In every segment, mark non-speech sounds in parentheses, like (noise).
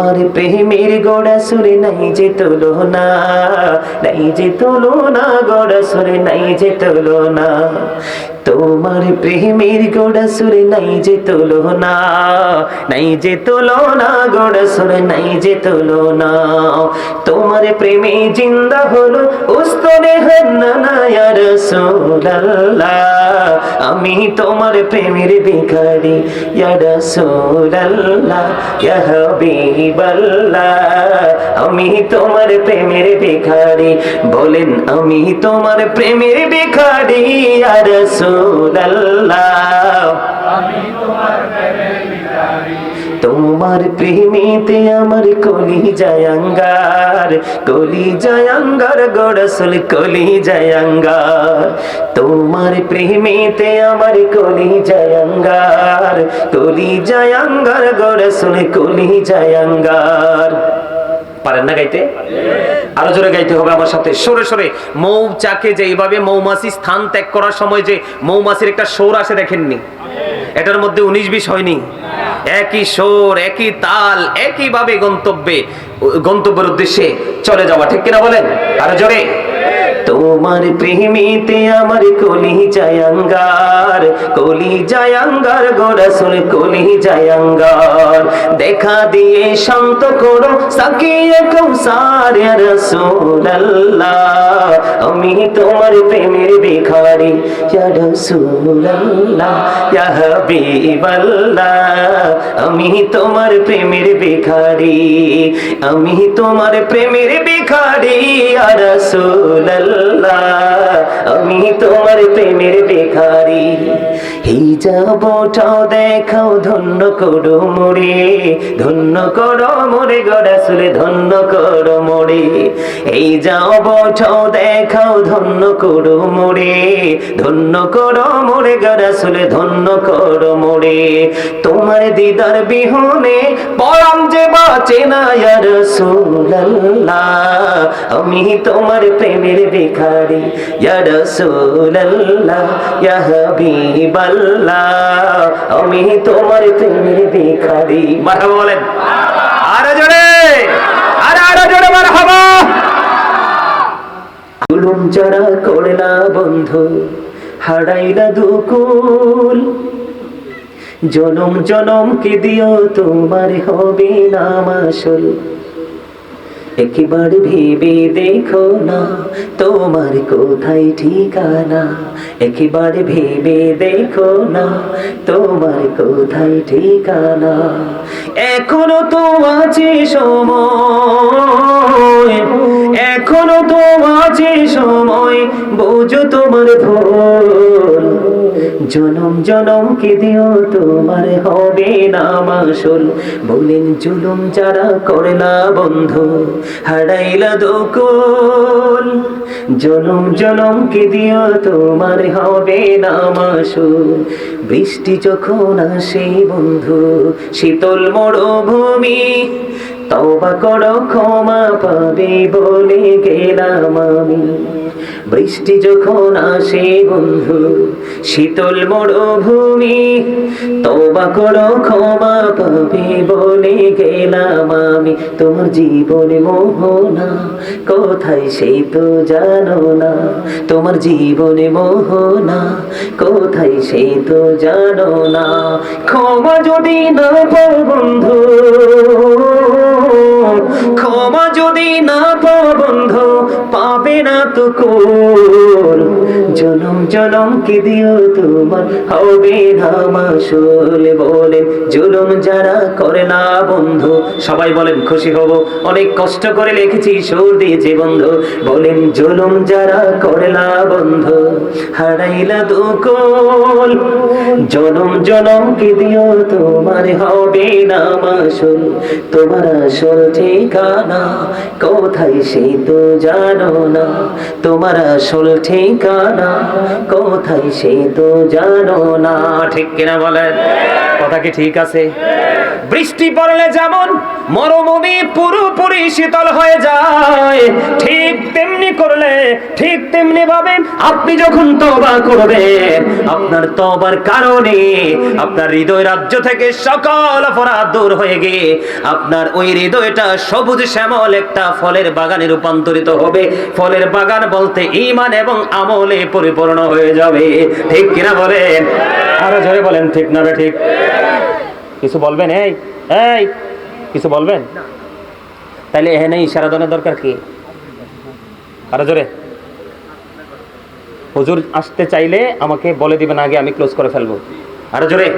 তোমার প্রেমের গোড়া সুরে নাই যে তোলো না নাই যে তোলো না গোড়া সুরে নাই যে তোলো না তোমার প্রেমের গোড়া সুরে নাই যে তোলো না নাই যে তোলো না গোড়া সুরে নাই যে তোলো না তোমার প্রেমে জিন্দা হলো উস্তরে হান্না না ইয়া রাসূলুল্লাহ। আমি তোমার প্রেমের ভিখারি, ইয়া রাসূলুল্লাহ, ইয়া হাবিবাল্লাহ। আমি তোমার প্রেমের ভিখারি, বলেন আমি তোমার প্রেমের ভিখারি, ইয়া রাসূলুল্লাহ। তোমার প্রেমেতে আমার কলি জায়াঙ্গার কলি জায়াঙ্গার গড়সল কলি জায়াঙ্গার তোমার প্রেমেতে আমার কলি জায়াঙ্গার কলি জায়াঙ্গার গড়সল কলি জায়াঙ্গার পারেন না গাইতে? আরও জোরে গাইতে হবে আমার সাথে। সরে সরে। মৌচাকে যে এইভাবে মৌমাছি স্থান ত্যাগ করার সময় যে মৌমাছির একটা সোর আসে দেখেননি। এটার মধ্যে উনিশ বিশ হয়নি। একই সোর একই তাল, একইভাবে গন্তব্যে, গন্তব্যের উদ্দেশ্যে চলে যাওয়া। ঠিক কিনা বলেন? আরও জোরে। তোমার প্রেমিতে আমার কলি জায়াঙ্গার কলি জায়াঙ্গার গোরাসুল কলি জায়াঙ্গার দেখা দিয়ে শান্ত করো সাকিয়ে কৌসার রাসূলুল্লাহ, আমি তোমার প্রেমের ভিখারি, ইয়া রাসূলুল্লাহ আমি তোমার প্রেমের ভিখারি, আমি তোমার প্রেমের ভিখারি, ইয়া রাসূলুল্লাহ আমি তোমার প্রেমের ভিখারি। যাবটাও দেখাও ধন্য করো মোরে, ধন্য করো মোরে গড়াসুলে ধন্য করো মোরে। এই যাবটাও দেখাও ধন্য করো মোরে, ধন্য করো মোরে গড়াসুলে ধন্য করো মোরে। তোমার দিদার বিহনে পরাম যে বাঁচে না ইয়া রাসূলুল্লাহ, আমি তোমার প্রেমের ভিখারি, ইয়া রাসূলুল্লাহ, ইয়া হাবিবাল্লাহ আমি তোমার ভিখারি। মারহাবা বলেন। জোরে, আরে জোরে মারহাবা। যারা করলা বন্ধু হারাইলা দুকুল। জনম জনম কে দিও, তোমার হবে না মাসল। একবার ভেবে দেখো না, তোমার কোথায় ঠিকানা? একবার ভেবে দেখো না, তোমার কোথায় ঠিকানা? এখনও তো আছে সময়, এখনও তো আছে সময়, বোঝো তোমার ভুল। জনম জনম কে দিও? তোমার হবে না মাসুল। বলেন, জুলুম যারা করলা বন্ধু, হারাইলা দোকল। জনম জনম কে দিও? তোমার হবে না মাসুল। বৃষ্টি যখন আসে বন্ধু, শীতল মরুভূমি তবা করো, ক্ষমা পাবে বলে গেলাম আমি। বৃষ্টি যখন আসে বন্ধু, শীতল মরুভূমি তবা করো, ক্ষমা পাবে বলে গেলাম আমি। তোমার জীবনে মোহনা, কোথায় সেই তো জানো না। তোমার জীবনে মোহনা, কোথায় সেই তো জানো না। ক্ষমা যদি না পাও বন্ধু, ক্ষমা যদি না পাও বন্ধু পাবে না তো কোল জনম জনম কি দিও তোমার? হবে না মাসুল বলেন জুলুম যারা করে না বন্ধু, সবাই বলেন খুশি হব। অনেক কষ্ট করে লিখেছি সুর দিয়েছি বন্ধু। বলেন জুলুম যারা করে না বন্ধু, হারাইলা দুকল। জনম কি দিও তোমার? হবে না মাসুল। তোমার আসল ঠিকানা কোথায় সেই তো জানো না। তোমার আসল ঠিকানা কোথায় সে তো জানো না। ঠিক কিনা বলেন? কথা কি ঠিক আছে? বৃষ্টি পড়লে যেমন মরুভূমি পুরোপুরি শীতল হয়ে যায়, ঠিক তেমনি করলে, ঠিক তেমনি ভাবে আপনি যখন তবা করবেন, আপনার তবার কারণে আপনার হৃদয় রাজ্য থেকে সকল অপরাধ দূর হয়ে গিয়ে আপনার ওই হৃদয়টা সবুজ শ্যামল একটা ফলের বাগানে রূপান্তরিত হবে। ফলের বাগান বলতে ইমান এবং আমলে পরিপূর্ণ হয়ে যাবে। ঠিক কিনা বলেন? আরও জোরে বলেন, ঠিক না ঠিক? কিছু বলবেন? এই এই, কিছু বলবেন? তাইলে এখানে ইশারা দেওয়ার দরকার কি? আরও জোরে। হুজুর আসতে চাইলে আমাকে বলে দিবেন আগে, আমি ক্লোজ করে ফেলব। আরও জোরে।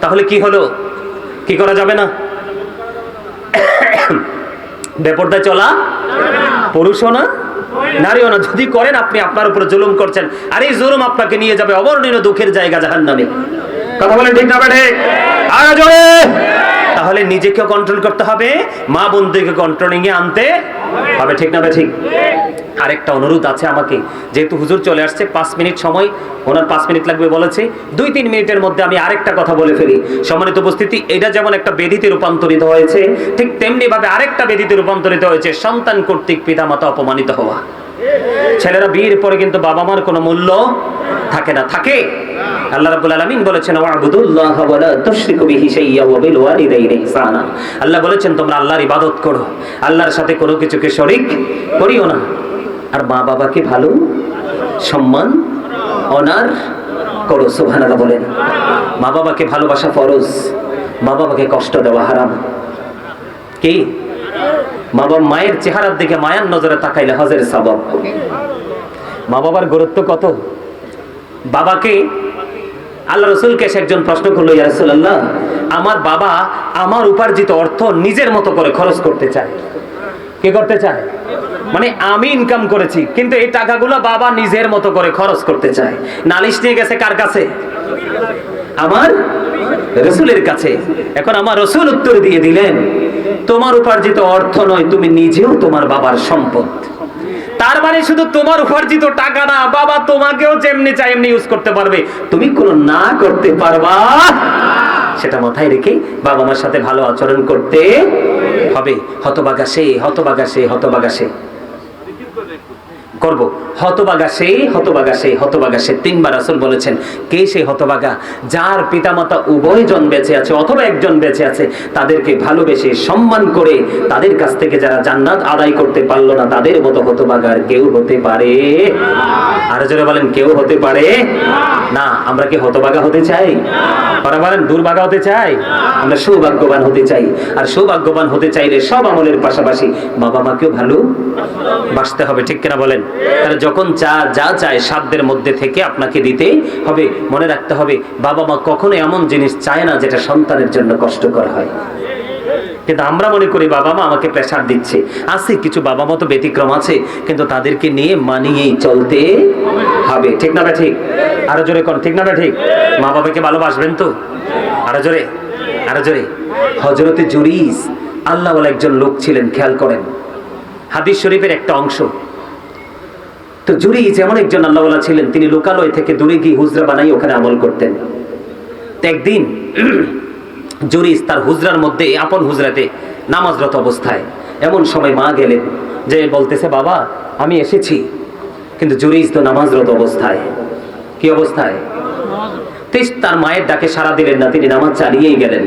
তাহলে কি হলো? কি করা যাবে না? বেপরদায় চলা? পুরুষও না? নারীও না। যদি করেন আপনি আপনার উপরে জুলুম করছেন, আর এই জুলুম আপনাকে নিয়ে যাবে অবর্ণনীয় দুঃখের জায়গা জাহান নামে কথা বলেন ঠিক না বেঠে আরও জোরে। তাহলে নিজেকে কন্ট্রোল করতে হবে, মা বোনদেরকে কন্ট্রোলিং এ আনতে হবে, ঠিক না ঠিক আরেকটা অনুরোধ আছে আমাকে, যেহেতু হুজুর চলে আসছে, পাঁচ মিনিট সময়, ওনার পাঁচ মিনিট লাগবে বলেছে। দুই তিন মিনিটের মধ্যে আমি আরেকটা কথা বলে ফেলি। সম্মানিত উপস্থিতি, এটা যেমন একটা বেদিতে রূপান্তরিত হয়েছে, ঠিক তেমনি ভাবে আরেকটা বেদিতে রূপান্তরিত হয়েছে, সন্তান কর্তৃক পিতামাতা অপমানিত হওয়া। ছেলেরা বিয়ের পরে কিন্তু বাবা মার কোনো মূল্য থাকে না, থাকে। বলেছেন আল্লাহ বলেছেন, তোমরা ইবাদত করো, আল্লাহর সাথে কোনো কিছুকে শরীক করিও না। আর মা বাবাকে ভালো সম্মান, অনার করো বলেন। মা বাবাকে ভালোবাসা ফরজ, মা বাবাকে কষ্ট দেওয়া হারাম। কি? মা মায়ের চেহারার দিকে মায়ার নজরে তাকাইলে হজের সবব মা বাবার গুরুত্ব কত? বাবাকে আল্লাহ রসুলকে এসে একজন প্রশ্ন করল, ইয়া রাসূলুল্লাহ, আমার বাবা আমার উপার্জিত অর্থ নিজের মতো করে খরচ করতে চায়। কি করতে চায়? মানে আমি ইনকাম করেছি, কিন্তু এই টাকাগুলো বাবা নিজের মতো করে খরচ করতে চায়। নালিশ নিয়ে গেছে কার কাছে? আমার রসুলের কাছে। এখন আমার রসুল উত্তর দিয়ে দিলেন, তোমার উপার্জিত অর্থ নয়, তুমি নিজেও তোমার বাবার সম্পদ। তার মানে শুধু তোমার উপার্জিত টাকা না, বাবা তোমাকেও যেমনি চাই এমনি ইউজ করতে পারবে। তুমি কোনো না করতে পারবা, সেটা মাথায় রেখে বাবা মার সাথে ভালো আচরণ করতে হবে। হতবাগা সে হতবাগা সে হতবাগা সে। করব। হতবাগা সে হতবাগা সে হতবাগা সে। তিনবার আসল বলেছেন, কে সেই হতবাগা? যার পিতামাতা উভয়জন বেঁচে আছে, অথবা একজন বেঁচে আছে, তাদেরকে ভালোবেসে সম্মান করে তাদের কাছ থেকে যারা জান্নাত আদায় করতে পারল না, তাদের মতো হতবাগার কেউ হতে পারে। আর জোরে বলেন, কেউ হতে পারে? না, আমরা কি হতবাগা হতে চাই? ওরা বলেন, দুর্ভাগা হতে চাই? আমরা সৌভাগ্যবান হতে চাই। আর সৌভাগ্যবান হতে চাইলে সব আমলের পাশাপাশি বাবা মাকেও ভালো বাসতে হবে, ঠিক কিনা বলেন? যখন যা যা চায় সাধ্যের মধ্যে থেকে আপনাকে দিতে হবে। মনে রাখতে হবে, বাবা মা কখনো এমন জিনিস চায় না যেটা সন্তানের জন্য কষ্টকর হয়। কিন্তু আমরা মনে করি বাবা মা আমাকে প্রেশার দিচ্ছে। আছে কিছু বাবা মা তো ব্যতিক্রম আছে, কিন্তু তাদেরকে নিয়ে মানিয়েই চলতে হবে। ঠিক না ঠিক আরও জোরে কোন, ঠিক না ঠিক মা বাবাকে ভালোবাসবেন তো? আরও জোরে আরও জোরে। হজরতে জুরিস আল্লাহ একজন লোক ছিলেন, খেয়াল করেন। হাদিস শরীফের একটা অংশ। তো জুরি যেমন একজন আল্লাহওয়ালা ছিলেন, তিনি লোকালয় থেকে দূরে গিয়ে হুজরা বানাই, ওখানে আমল করতেন। একদিন (clears throat) জুরিস তার হুজরার মধ্যে, আপন হুজরাতে নামাজরত অবস্থায় এমন সময় মা গেলেন, যে বলতেছে, বাবা, আমি এসেছি। কিন্তু জুরিস তো নামাজরত অবস্থায়। কি অবস্থায়? তার মায়ের ডাকে সারা দিলেন না, তিনি নামাজ চালিয়েই গেলেন।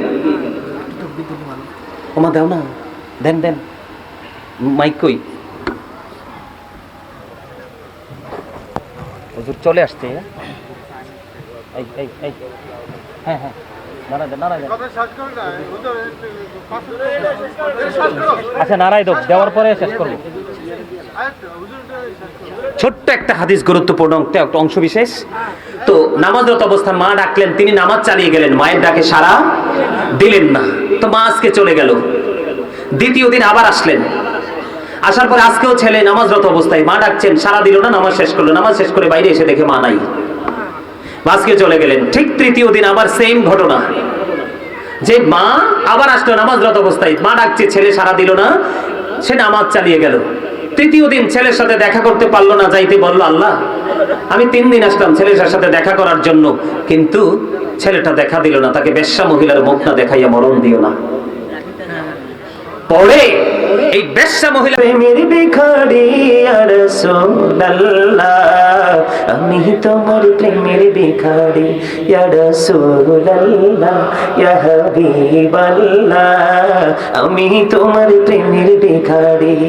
ওমা না, দেন দেন। মাইক কই? হুজুর চলে আসছে। এই এই এই। হ্যাঁ হ্যাঁ। নাড়াই দেন নাড়াই দেন আচ্ছা নাড়াই দেওয়ার পরে শেষ করব। ছোট্ট একটা হাদিস গুরুত্বপূর্ণ একটা একটা অংশ বিশেষ। তো নামাজরত অবস্থা মা ডাকলেন তিনি নামাজ চালিয়ে গেলেন। মায়ের ডাকে সারা দিলেন না। তো মা আজকে চলে গেল। দ্বিতীয় দিন আবার আসলেন। আসার পর আজকেও ছেলে নামাজরত অবস্থায়, মা ডাকছেন, সারা দিল না, নামাজ শেষ করল, নামাজ শেষ করে বাইরে এসে দেখে মা নাই। আজকে চলে গেলেন, ঠিক তৃতীয় দিন আবার সেম ঘটনা। যে মা আবার আসলো নামাজরত অবস্থায়, মা ডাকছে, ছেলে সারা দিল না, সে নামাজ চালিয়ে গেল। তৃতীয় দিন ছেলের সাথে দেখা করতে পারল না, যাইতে বলল, আল্লাহ, আমি তিন দিন আসলাম ছেলের সাথে দেখা করার জন্য, কিন্তু ছেলেটা দেখা দিল না, তাকে বেশ্যা মহিলার মুখ না দেখাইয়া মরণ দিও না। পরে এই বেশ্যা মহিলা প্রেমের ভিখারি রসোল্লাহ আমি তোমার প্রেমের ভিখারি রসোল্লাহ হাবিবাল্লাহ। আমি তোমার প্রেমের ভিখারি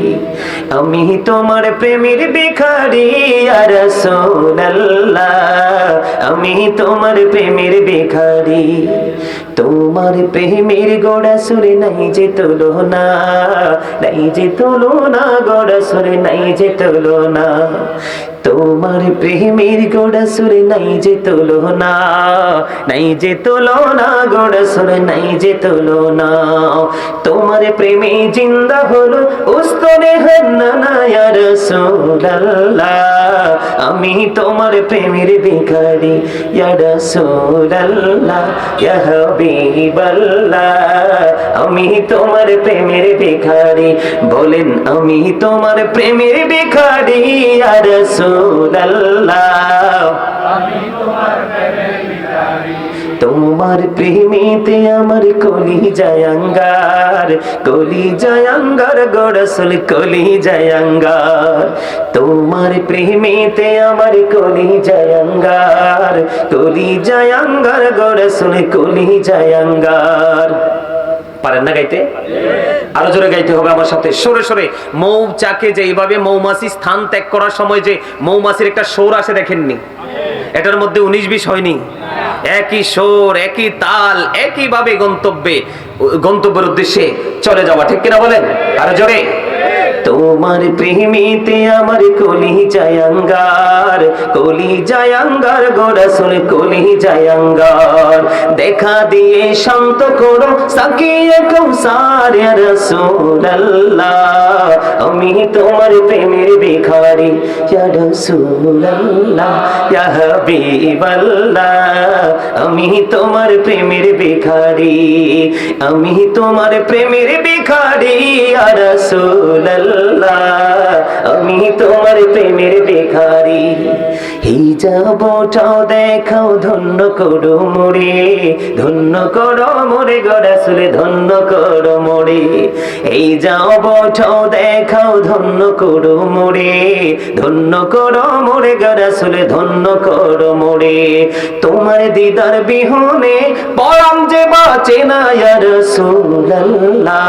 আমি তোমার প্রেমের ভিখারি রসোল্লাহ আমি তোমার প্রেমের ভিখারি তোমার প্রেমের গোড়া সুরে নাই যে তুলো না নাই যে তুলো না গোড়া সুরে নাই যে না তোমার প্রেমের গোড়া সুরে নাই যে না নাই যে তুলো না গোড়া সুরে নাই যে তুলো না তোমার প্রেমে জিন্দা হলো উস্তরে হান্না রসুল্লাহ আমি তোমার প্রেমের ভিখারি রসুল্লাহ হাবিবাল্লাহ। আমি তোমার প্রেমের ভিখারি বলেন আমি তোমার প্রেমের ভিখারি রসুল্লাহ তোমার প্রেমিতে আমার কলি জয়াঙ্গার কলি জয়াঙ্গার গড়সল কলি জয়াঙ্গার তোমার প্রেমিতে আমার কলি জয়াঙ্গার কলি জয়াঙ্গার গড়সল কলি জয়ঙ্গার পারেন না গাইতে? আরও জোরে গাইতে হবে আমার সাথে। সরে সরে। মৌচাকে যে এইভাবে মৌমাছি স্থান ত্যাগ করার সময় যে মৌমাছির একটা সোর আসে দেখেননি? এটার মধ্যে উনিশ বিশ হয়নি। একই সোর একই তাল, একইভাবে গন্তব্যে, গন্তব্যের উদ্দেশ্যে চলে যাওয়া। ঠিক কিনা বলেন? আরও জোরে। তোমার প্রেমিতে আমার কলি জায়াঙ্গার কলি জায়াঙ্গার গোরসুল কলি জায়াঙ্গার দেখা দিয়ে শান্ত করো সাকিয়ে কৌসার রসুল্লাহ আমি তোমার প্রেমের ভিখারি রসুল্লাহ ইয়া আমি তোমার প্রেমের ভিখারি, আমি তোমার প্রেমের ভিখারি, ইয়া রাসূলুল্লাহ আমি তোমার প্রেমের ভিখারি। হিজাবটাও দেখাও ধন্য করো মোরে, ধন্য করো মোরে গড়াসুলে ধন্য করো মোরে। এই যাও বটাও দেখাও ধন্য করো মোরে, ধন্য করো মোরে গড়াসুলে ধন্য করো মোরে। তোমার দিদার বিহনে পরাম যে বাঁচে না ইয়া রাসূলুল্লাহ,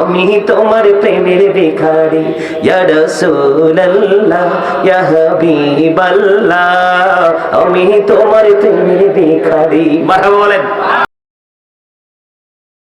আমি তোমার প্রেমের ভিখারি, ইয়া রাসূলুল্লাহ, ইয়া হাবিবাল্লাহ আমি তোমার তুমি ভিখারি। দিই বলেন।